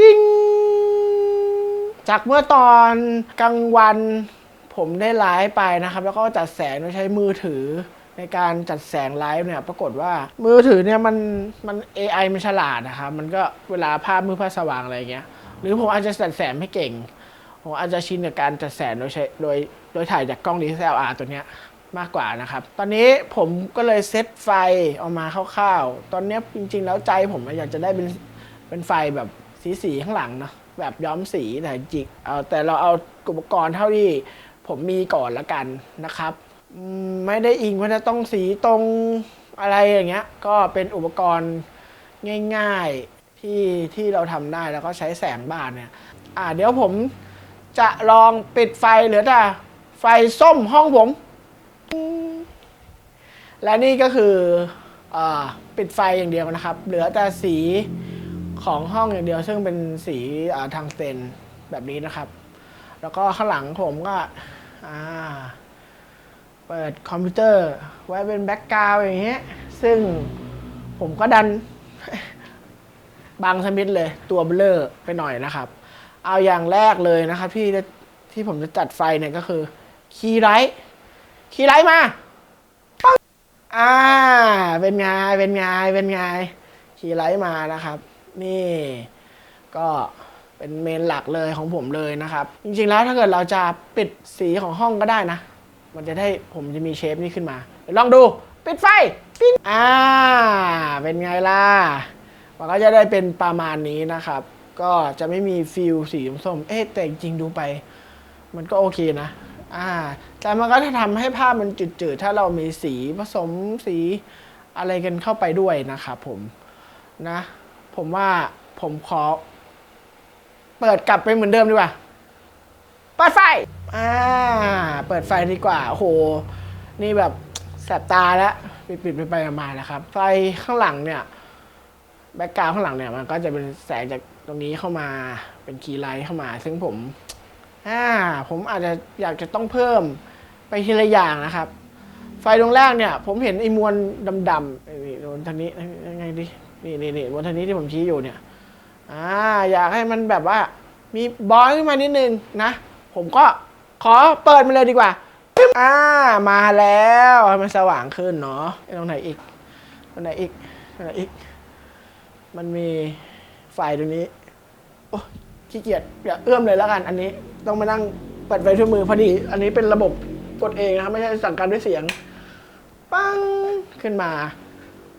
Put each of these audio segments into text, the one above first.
จิงจากเมื่อตอนกลางวันผมได้ไลฟ์ไปนะครับ แล้วก็จัดแสงโดยใช้มือถือในการจัดแสงไลฟ์เนี่ยปรากฏว่ามือถือเนี่ยมันมัน AI มันฉลาดนะครับมันก็เวลาภาพมืดภาพสว่างอะไรเงี้ย หรือผมอาจจะจัดแสงไม่เก่ง ผมอาจจะชินกับการจัดแสงโดยใช้โดยโดยถ่ายจากกล้อง DSLR ตัวเนี้ยมากกว่านะครับ ตอนนี้ผมก็เลยเซตไฟออกมาคร่าวๆ ตอนนี้จริงๆ แล้วใจผมอยากจะได้เป็นเป็นไฟแบบ สีสีข้างหลังเนาะแบบย้อมสีแต่จริงเอาแต่เราเอาอุปกรณ์เท่าที่ผมมีก่อนละกันนะครับ ไม่ได้อิงว่าจะต้องสีตรงอะไรอย่างเงี้ย ก็เป็นอุปกรณ์ง่าย ๆที่ที่เราทำได้แล้วก็ใช้แสงบ้านเนี่ยอ่าเดี๋ยวผมจะลองปิดไฟเหลือแต่ไฟส้มห้องผม และนี่ก็คืออปิดไฟอย่างเดียวนะครับ เหลือแต่สี ของห้องอย่างเดียว ซึ่งเป็นสีทางเซนแบบนี้นะครับ แล้วก็ข้างหลังผมก็เปิดคอมพิวเตอร์ไว้เป็นแบ็กกราวอย่างเงี้ย ซึ่งผมก็ดันบางสมิธเลยตัวเบลอไปหน่อยนะครับ เอาอย่างแรกเลยนะครับที่ที่ผมจะจัดไฟเนี่ยก็คือคีย์ไลท์คีย์ไลท์มาปั๊บอ่า เป็นไง เป็นไง เป็นไงคีย์ไลท์มานะครับ นี่ ก็เป็นเมนหลักเลยของผมเลยนะครับ จริงๆแล้วถ้าเกิดเราจะปิดสีของห้องก็ได้นะ มันจะได้ผมจะมีเชฟนี่ขึ้นมาเดี๋ยวลองดู ปิดไฟปิ๊งอ่า เป็นไงล่ะ มันก็จะได้เป็นประมาณนี้นะครับ ก็จะไม่มีฟิลสีส้มเอ๊ะแต่จริงดูไป มันก็โอเคนะอ่าแต่มันก็จะทำให้ภาพมันจืดๆ ถ้าเรามีสีผสมสีอะไรกันเข้าไปด้วยนะครับผมนะ ผมว่าผมขอ เปิดกลับไปเหมือนเดิมดีกว่าเปิดไฟอ่าเปิดไฟดีกว่าโอ้โห นี่แบบแสบตาแล้วปิดๆไปไปๆมาๆนะครับ ไฟข้างหลังเนี่ยแบ็กกราวข้างหลังเนี่ยมันก็จะเป็นแสงจากตรงนี้เข้ามาเป็นคีย์ไลท์เข้ามา ซึ่งผมอ่าผมอาจจะอยากจะต้องเพิ่มไปทีละอย่างนะครับ ไฟดวงแรกเนี่ย ผมเห็นไอ้มวลดำๆนี่โดนทางนี้ยังไงดิ นี่นี่นี่มวลทางนี้ที่ผมชี้อยู่เนี่ยอ่าอยากให้มันแบบว่า มีบอลขึ้นมานิดนึงนะ ผมก็ขอเปิดมันเลยดีกว่าอ่ามาแล้วให้มันสว่างขึ้นเนาะอ้ตรงไหนอีกตรงไหนอีกตรงไหนอีก มันมีไฟตรงนี้โอ้ขี้เกียจอย่าเอื้อมเลยแล้วกัน อันนี้ต้องมานั่งเปิดไฟด้วยมือพอดี อันนี้เป็นระบบกดเองนะครับไม่ใช่สั่งการด้วยเสียง ปังขึ้นมา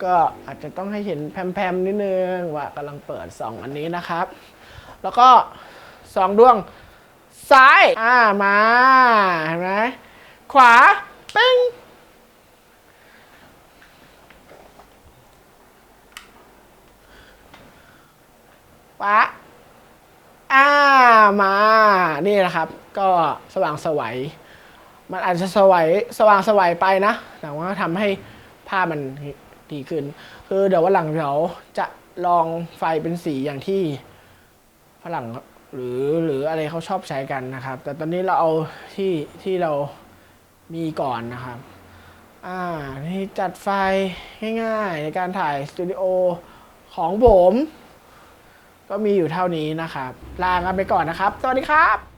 ก็อาจจะต้องให้เห็นแพมๆนิดนึงว่ากำลังเปิดสองอันนี้นะครับ แล้วก็สองดวงซ้าย อ่ามาเห็นไหมขวา ปิ้งปะอ่ามา นี่นะครับ ก็สว่างสวัย มันอาจจะสวัยสว่างสวัยไปนะ แต่ว่าทำให้ภาพมัน ดีขึ้น คือเดี๋ยววันหลังเดี๋ยวจะลองไฟเป็นสีอย่างที่ฝรั่งหรือหรืออะไรเขาชอบใช้กันนะครับ แต่ตอนนี้เราเอาที่ที่เรามีก่อนนะครับ อ่า นี่จัดไฟง่ายๆ ในการถ่ายสตูดิโอของผม ก็มีอยู่เท่านี้นะครับ ลากันไปก่อนนะครับ สวัสดีครับ